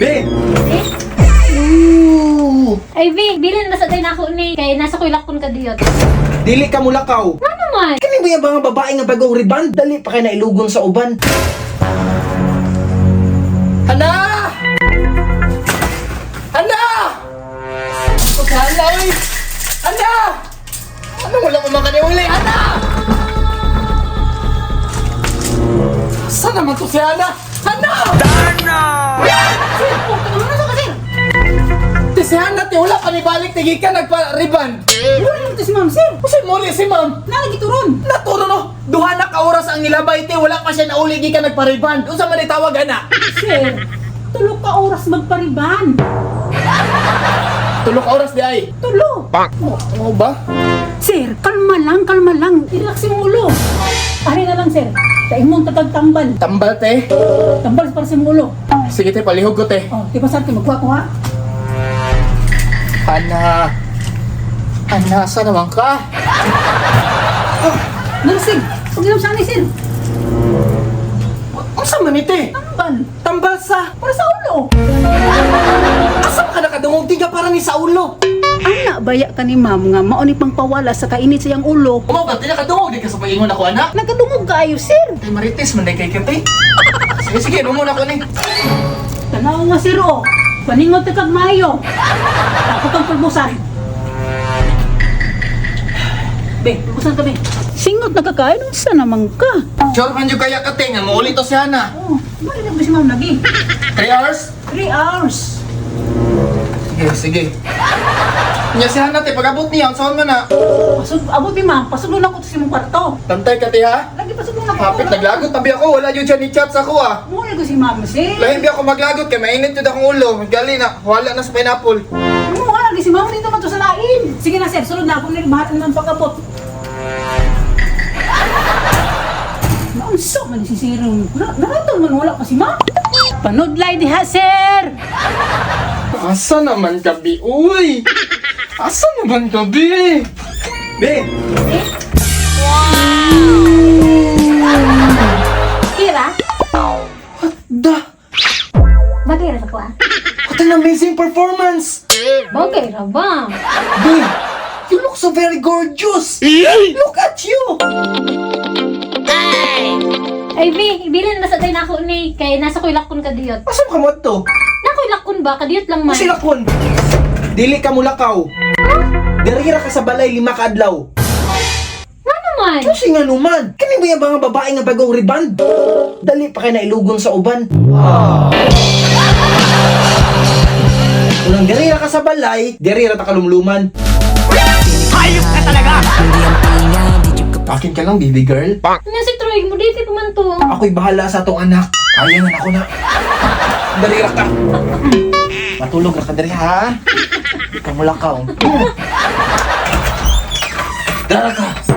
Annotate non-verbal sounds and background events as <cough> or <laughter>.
Be! Ooh! Ay, Vi, bilin na sa tayo na ako ni. Kaya nasa kuylakon ka diyot. Dili ka mulakaw. Ano naman? Kani ba yung mga babae nga bagong riband? Dali pa kayo na ilugon sa uban. Ana! Ana! Ana, uy! Ana! Ano wala mo mga uli? Ana! Saan naman to si Ana? Ana! Ano sa kasi? Ti si Ana, ti wala pa ni balik, tigi ka nagpa-riband. Wala naman to si ma'am, sir. Kasi muli si ma'am. Nalagi turon. Naturo no, duha na ka oras ang nilabay ti, wala pa siya nauli, di ka nagpa-riband. Unsa man itawag ana? Sir, tulo ka oras magpariban. Tulok oras di ay. Tulo. Mo, mo ba? Sir, kalma lang, kalma lang. Relax yung ulo. Ari na lang, sir. Kain mong tatagtambal. Tambal te. Tambal para sa ulo. Sige te, palihog ko te. Oh, di ba saan ka magkuha-kuha? Ana. Ana, saan naman ka? Nalasig. Huwag naman saan ni sir. Unsa man ite? Tambal. Tambal sa. Para sa ulo. Asa ka nakadungog tiga para ni sa ulo? Baya ka ni ma'am nga mauni pang pawala sa kainit sa iyang ulo. Umaw ka, tila kadungog di ka sa paingon ako anak. Nagkadungog ka ayo, sir. Tay marites man kay kante. <laughs> Sige sige, rumo na ko ni. Tanaw nga, sir, oh. Paningot ka kag mayo. Ako kang pulbusan. Be, pulbusan ka, be. Singot na kakain, unsa naman ka? Sure man jud kaya kate nga mauli to si Ana. Oh, bali na ba si ma'am lagi? 3 hours? 3 hours. Sige, sige. Nya si Ana te pagabot niya, saan man na? Pasod, abot ni ma'am, pasod na ko sa imong kwarto. Tantay ka te ha? Lagi pasod na ko. Hapit naglagot tabi ako, wala yun siya ni chat sa ako ah. Muna ko si ma'am, sir. Lahin di ako maglagot kay mainit yun akong ulo. Gali na, wala na sa pineapple. Muna lagi si ma'am, dito man to sa lain. Sige na, sir, sunod na ako nagbahat naman pagkabot. <laughs> Naunsa man si sir. Na- Naratong man wala pa si ma'am. Panudlay diha, sir. Asa naman gabi, uy? Asa naman gabi? Be! Kira? Da! Bagay ra sa kuha. What an amazing performance! Bagay ra ba? Be! You look so very gorgeous! Look at you! Ay, Vi, bilin na sa tayo na ako ni. Kaya nasa kuylakon ka diyot. Asa ka mo to? Na kuylakon ba? Kadiyot lang man. Sila kon! Dili ka mulakaw. Derira ka sa balay lima ka adlaw. Nga naman. Kasi nga numan, kani ba yung mga babae nga bagong riband? Dali pa kayo na ilugon sa uban. Unang derira ka sa balay, derira ta kalumluman. Hayop ka talaga! Akin ka lang, baby girl. Nga si Troy, mo dito pa man to. Ako'y bahala sa tong anak. Kaya nga ako na. Derira ka. Matulog na ka diri ha. <laughs> Di ka mulakaw. Dara ka.